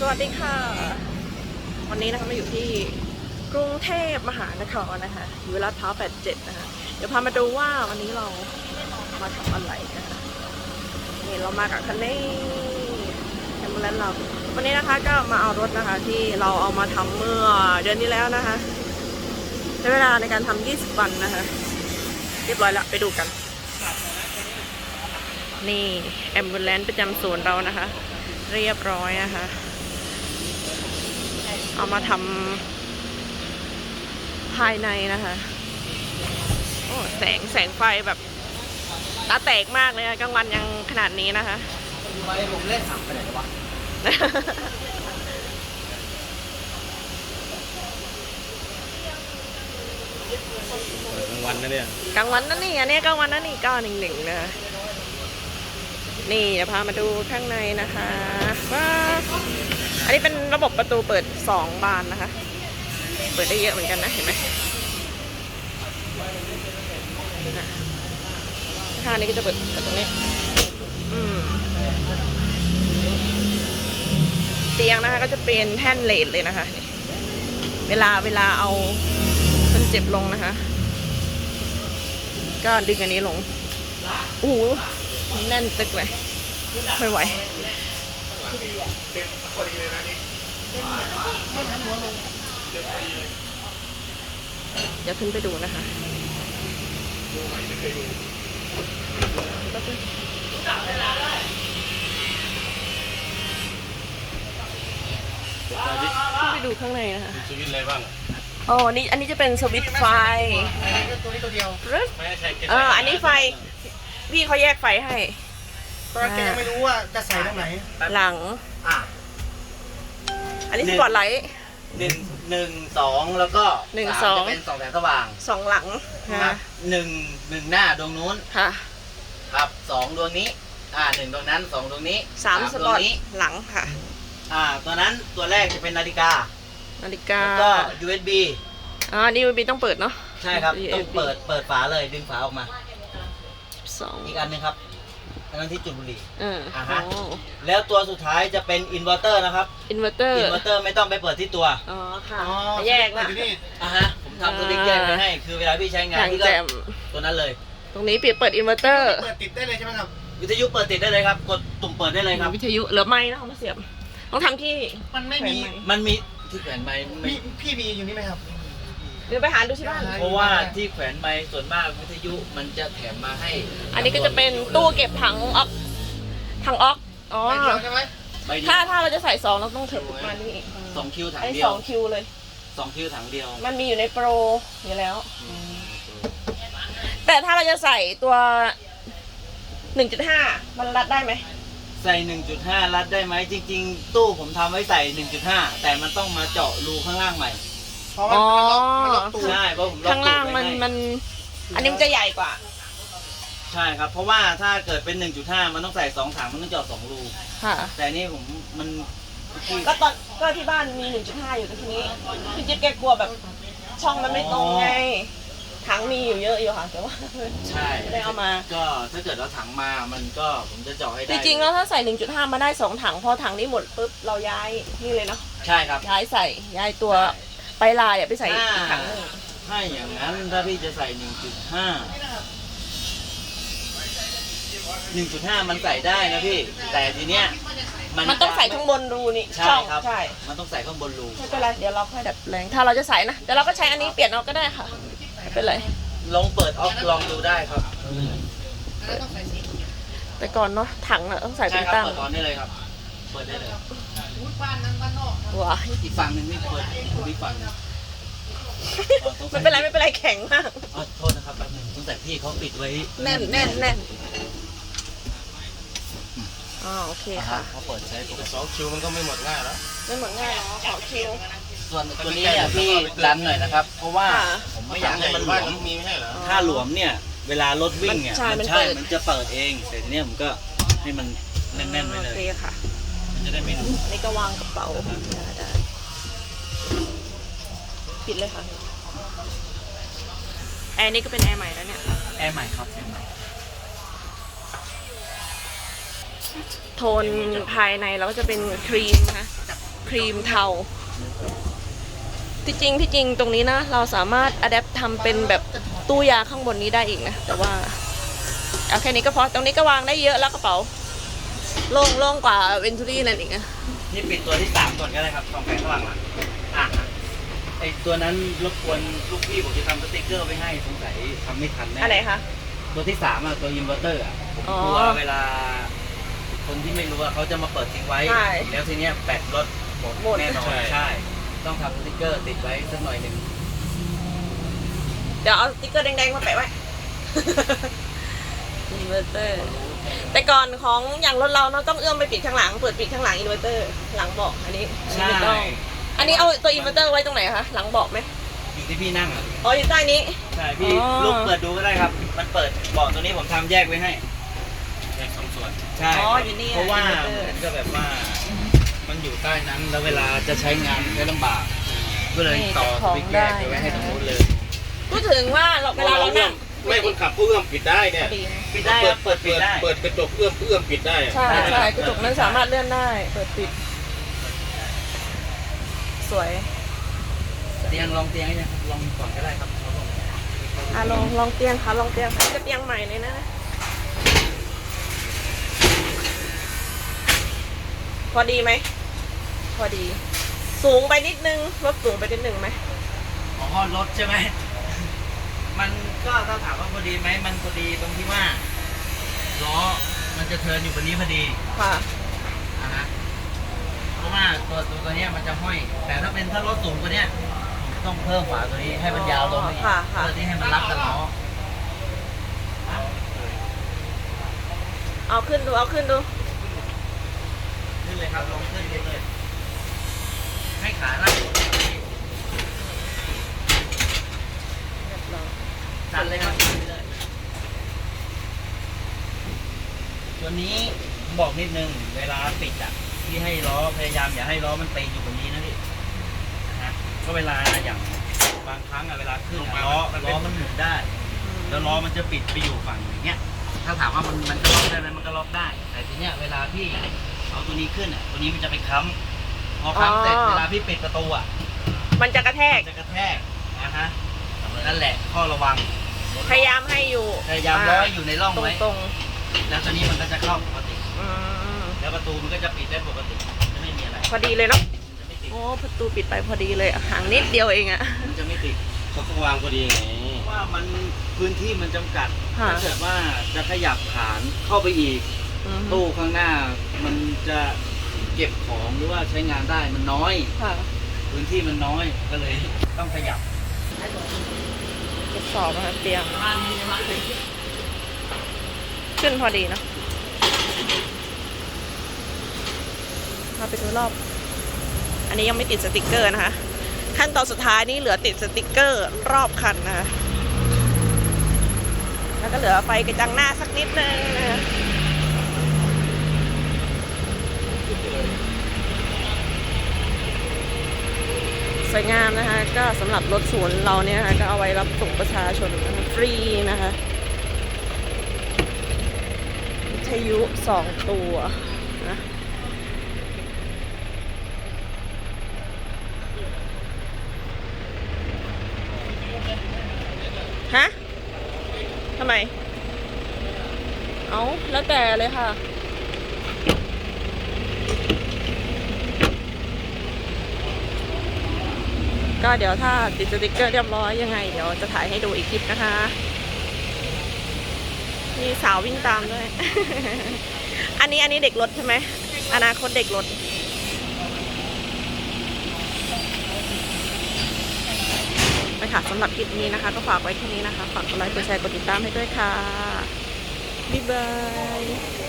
สวัสดีค่ะ วันนี้นะคะมาอยู่ที่กรุงเทพมหานครนะคะอยู่ลาดพร้าว87 นะคะ เดี๋ยวพามาดูว่าวันนี้เรามาทำอะไรนะคะนี่เรามากับคันนี้แอมบูเลนเรา วันนี้นะคะก็มาเอารถนะคะ ที่เราเอามาทำเมื่อเดือนที่แล้วนะคะ ใช้เวลาในการทำ20 วันนะคะ เรียบร้อยแล้วไปดูกัน นี่แอมบูเลนประจำศูนเรานะคะ เรียบร้อยนะคะ เอามาทำภายในนะคะโอ้แสงแสงไฟแบบตาแตกมากเลยอะกลางวันยังขนาดนี้นะคะไว้ผมเล่นถังไปไหนวะกลางวันนะเนี่ยกลางวันนั่นนี่อันนี้กลางวันนั่นนี่เก้าหนึ่งหนึ่งนะนี่จะพามาดูข้างในนะคะว่า อันนี้เป็นระบบประตูเปิดสองบานนะคะ เปิดได้เยอะเหมือนกันนะ เห็นไหมนะข้างนี้ก็จะเปิดตรงนี้ อืมเตียงนะคะ ก็จะเป็นแท่นเลดเลยนะคะ เวลาเวลาเอาคนเจ็บลงนะคะ ก็ดึงอันนี้ลงโอ้แน่นตึกเลย ไม่ไหว เดี๋ยวขึ้นไปดูนะคะขึ้นไปดูข้างในนะคะมีชีวิตอะไรบ้างอ๋ออันนี้อันนี้จะเป็นสวิตช์ไฟตัวนี้ตัวเดียวรึไม่ใช่เก็บเอออันนี้ไฟ พี่เขาแยกไฟให้ ตอนแกยังไม่รู้ว่าจะใส่ตรงไหน หลัง อะอันนี้สปอตไลท์ หนึ่งหนึ่งสองแล้วก็หนึ่งสามสอง จะเป็นสองแสงสว่างสองหลังครันะบหนึ่งหนึ่งหน้าดวงนู้นค่ะครับสองดวงนี้ อ่าหนึ่งดวงนั้นสองดวงนี้สามสดปวองตนี้หลังค่ะ อ่าตัวนั้นตัวแรกจะเป็นนาฬิกานาฬิกาแล้วก็ USB อ่านี่บีต้องเปิดเนาะ ใช่ครับ USB ต้องเปิดเปิดฝาเลยดึงฝาออกมา สองอีกอันหนึงครับ อันนั้นที่จุดบุหรี่ เอออ่าโอ้ฮะแล้วตัวสุดท้ายจะเป็นอินเวอร์เตอร์นะครับ อินเวอร์เตอร์ อินเวอร์เตอร์ไม่ต้องไปเปิดที่ตัว อ๋อค่ะอ๋อแยกละที่นี่อ่าฮะ ผมทำสวิตช์แยกไปให้ คือเวลาพี่ใช้งาอนย่างพี่ก็แจ่มตัวนั้นเลย ตรงนี้เปิดเปิดอินเวอร์เตอร์เปิดติดได้เลยใช่ไหมครับ วิทยุเปิดติดได้เลยครับ กดตุ่มเปิดได้เลยครับ วิทยุเหลือไม้นะเขามาเสียบ ต้องทำที่มันไม่มีแขวนไมันมีที่แขวนไม้ไม่พี่พี่มีอยู่นี่ไหมครับ เดี๋ยวไปหาดูที่บ้าน เพราะว่าที่แขวนไม้ส่วนมากวิทยุมันจะแถมมาให้อันนี้ก็จะเป็นตู้เก็บถังออกถังออกอ๋อไม่เดียวใช่ไหมใบเดียวถ้าถ้าเราจะใส่สองเราต้องเถิบมานี่สองคิวถังไอ้เดีสยอวงคิวเลย สองคิวถังเดียวมันมีอยู่ในโปรอยู่แล้ว แต่ถ้าเราจะใส่ตัวหนึ่งจุดห้ามันรัดได้ไหมใส่ 1.5 รัดได้ไหมจริง ๆ ตู้ผมทำไว้ใส่ 1.5 แต่มันต้องมาเจาะรูข้างล่างใหม่ เพราะว่ามันล็อกมันล็อกตูด ใช่เพราะผมล็อกข้างล่างตูดมัไว้นให้มัน อันนี้มันจะใหญ่กว่า ใช่ครับ เพราะว่าถ้าเกิดเป็น 1.5 มันต้องใส่สองถังมันต้องเจาะสองรูค่ะ แต่อันนี่ผมมันที่ก็ตอนก็ที่บ้านมีหนึ่งจุดห้าอยู่แต่ทีนี้พี่จิ๊บแกกลัวแบบช่องมันไม่ตรงไงถังมีอยู่เยอะอยู่ค่ะแต่ว่า ใช่ไม่ได้เอามา ก็ถ้าเกิดเราถังมามันก็ผมจะเจาะให้จได้ริงๆแล้วถ้าใส่ 1.5 มาได้2ถังพอถังนี้หมดปุ๊บเราย้ายนี่เลยเนาะใช่ครับ ย้ายใส่ย้ายตัว ไปลายอะไปใส่อีกอ่าถังหนึงถ้าอย่างนั้นถ้าพี่จะใส่1.5 1.5มันใส่ได้นะพี่ แต่ทีเนี้ยมันต้องใส่ข้างบนรูนี่ใช่ช่องครับใช่มันต้องใส่ข้างบนรูไม่เป็นไรเดี๋ยวเราค่อยดัดแปลงถ้าเราจะใส่นะเดี๋ยวเราก็ใช้อันนี้เปลี่ยนเอาก็ได้ค่ะไม่เป็นไรลองเปิดออฟลองดูได้ครับ แต่ก่อนเนาะถังอะต้องใส่ใช่เป็นครับตั้งเปิดตอนนี้เลยครับ เปิดได้เลย ว้ายอีกฝั่งหนึ่งพี่เปิดอีกฝั่งหนึ่งอ๋อสงสัไม่ยเป็นไรไม่เป็นไรแข็งมากอ๋อโทษนะครับแป๊บหนึงสงสัยพี่เขาปิดไว้แน่นแน่นแน่นอ๋อโอเคอ่าค่ะฮะเขาเปิดใช้ปกติสองคิวมันก็ไม่หมดง่ายแล้วไม่เหมือนง่ายเนาะขอคิว ส่วนตัวนี้เนี่ยพี่ดันหน่อยนะครับ เพราะว่าค่ะ ผมไม่อยากให้มันหลบ้านวม มีไม่ใช่เหรอถ้าหลวมเนี่ย เวลารถวิ่งเนี่ยมันใช่มันใช่เปิด มันจะเปิดเองแต่ทีเนี้ยผมก็ให้มันแน่นๆไว้เลโอย เคค่ะมันจะ ได้ไม่หลุดอันนี้ก็วางกระเป๋าได้ได้ปิดเลยค่ะแอร์นี่ก็เป็นแอร์ใหม่แล้วเนี่ย แอร์ใหม่ครับแอร์ใหม่โทนภายในเราก็จะเป็นครีมนะคะครีมเทา ที่จริงที่จริงตรงนี้นะ เราสามารถอัดแอปทำเป็นแบบตู้ยาข้างบนนี้ได้อีกนะ แต่ว่า เอาแค่นี้ก็พอ ตรงนี้ก็วางได้เยอะแล้วกระเป๋า โล่งโล่งกว่าเวนทูรี่นั่นอีกนะนี่ปิดตัวที่สามก่อนก็ได้ครับกองไฟข้างหลังอะอะไอตัวนั้นรบกวนลูกพี่ผมจะทำสติ๊กเกอร์ไว้ให้สงสัยทำไม่ทันแน่ อะไรคะ ตัวที่สามอะตัวอินเวอร์เตอร์อะผมอ๋อกลัวเวลา คนที่ไม่รู้ว่าเขาจะมาเปิดทิ้งไว้ ใช่แล้วทีเนี้ยแบตรถหมดหมด แน่นอนใช่ ใช่ ต้องทำสติ๊กเกอร์ติดไว้สักหน่อยหนึ่งเดี๋ยวเอาสติ๊กเกอร์แดงๆมาแปะไว้อินเวอร์เตอร์ แต่ก่อนของอย่างรถเราเนาะต้องเอื้อมไปปิดข้างหลัง เปิดปิดข้างหลังอินเวอร์เตอร์หลังเบาะอันนี้อันนี้ไม่ต้อง อันนี้เอาตัวอินเวอร์เตอร์ไว้ตรงไหนคะหลังเบาะไหมอยู่ที่พี่นั่งอะอ๋ออยู่ใต้นี้ ใช่พี่อ๋อ ลูกเปิดดูก็ได้ครับ มันเปิดเบาะตัวนี้ผมทำแยกไว้ให้แยกสองส่วน ใช่อ๋ออยู่นี่เพราะว่าอินเวอร์เตอเหร์มือนกับแบบว่า มันอยู่ใต้นั้นแล้วเวลาจะใช้งานใช้ลำบากก็เลยต่อสวิตช์แยกไว้ให้ตรงนู้นเลย พูดถึงว่าเราเวลาเรานั่ง ไม่คนขับก็เอื้อมปิดได้เนี่ยดีนะปิดได้ครับเปิดปิดได้ เปิดกระจกเอื้อมเอื้อมปิดได้อะใช่ใช่กระจกนั้นสามารถเลื่อนได้ เปิดปิด สวยเตียงลองเตียงให้นะครับลองก่อนก็ได้ครับเขาลองอะลองลองเตียงค่ะลองเตียงค่ะจะเตียงใหม่เลยนะพอดีไหมพอดี สูงไปนิดนึงรถสูงไปนิดนึงไหมอ๋อรถใช่ไหม มันก็ถ้าถามว่าพอดีไหมมันพอดีตรงที่ว่าล้อมันจะเทิร์นอยู่บนนี้พอดีค่ะอะฮะเพราะว่าตัวตัวตัวเนี้ยมันจะห้อย แต่ถ้าเป็นถ้ารถสูงกว่าเนี้ยผมต้องเพิ่มฝาตัวนี้ให้มันยาวลงไปอีกค่ะค่ะ เพื่อที่ให้มันรับกับล้อเอาขึ้นดูเอาขึ้นดู ขึ้นเลยครับลองขึ้นเลย ให้ขาล่างสั่ นเลยครับสั่นไปเลยตัวนี้บอกนิดนึง เวลาปิดอะที่ให้ล้อพยายามอย่าให้ล้อมันไปอยู่ตรงนี้นะพี่นะฮะก็เวลาอย่างบางครั้งอะเวลาขึ้นอะล้อล้อมันหมุนได้ แล้วล้อมันจะปิดไปอยู่ฝั่งอย่างเงี้ย ถ้าถามว่ามันมันจะล็อกได้ไหมมันก็ล็อกได้ แต่ทีเนี้ยเวลาพี่เอาตัวนี้ขึ้นอะตัวนี้มันจะไปค้ำพอค้ำเสร็จอ๋อเวลาพี่ปิดประตูอะมันจะกระแทกมันจะกระแทกนะฮะนั่นแหละข้อระวัง พยายามให้อยู่พยายามร้อยอยู่ในร่องตรงไว้ตรงแล้วตัวนี้มันก็จะเข้าปกติๆอืมแล้วประตูมันก็จะปิดได้ปกติจะไม่มีอะไรพอดีเลยเนาะมันจะไม่ติดโอ้ประตูปิดไปพอดีเลยอะห่างนิดเดียวเองอะ มันจะไม่ติดเขาก็วางพอดีไงเพราะว่ามันพื้นที่มันจำกัดค่ะ ถ้าเกิดว่าจะขยับฐานเข้าไปอีก อืมตู้ข้างหน้ามันจะเก็บของหรือว่าใช้งานได้มันน้อย ค่ะ พื้นที่มันน้อยก็เลยต้องขยับ ทดสอบนะคะเตียง ขึ้นพอดีเนาะมาไปดูรอบ อันนี้ยังไม่ติดสติกเกอร์นะคะ ขั้นตอนสุดท้ายนี่เหลือติดสติกเกอร์รอบคันนะคะแล้วก็เหลือไฟกระจังหน้าสักนิดนึงนะคะ สวยงามนะคะ ก็สำหรับรถสวนเราเนี่ยนะคะก็เอาไว้รับส่งประชาชนฟรีนะคะวิทยุสองตัวนะฮะทำไม เอาแล้วแต่เลยค่ะ ก็เดี๋ยวถ้าติดสติกเกอร์เรียบร้อยยังไง เดี๋ยวจะถ่ายให้ดูอีกคลิปนะคะ มีสาววิ่งตามด้วย อันนี้อันนี้เด็กรถใช่ไหม อนาคตเด็กรถไปค่ะสำหรับคลิปนี้นะคะ ก็ฝากไว้แค่นี้นะคะ ฝากกดไลค์กดแชร์กดติดตามให้ด้วยค่ะ บ๊ายบาย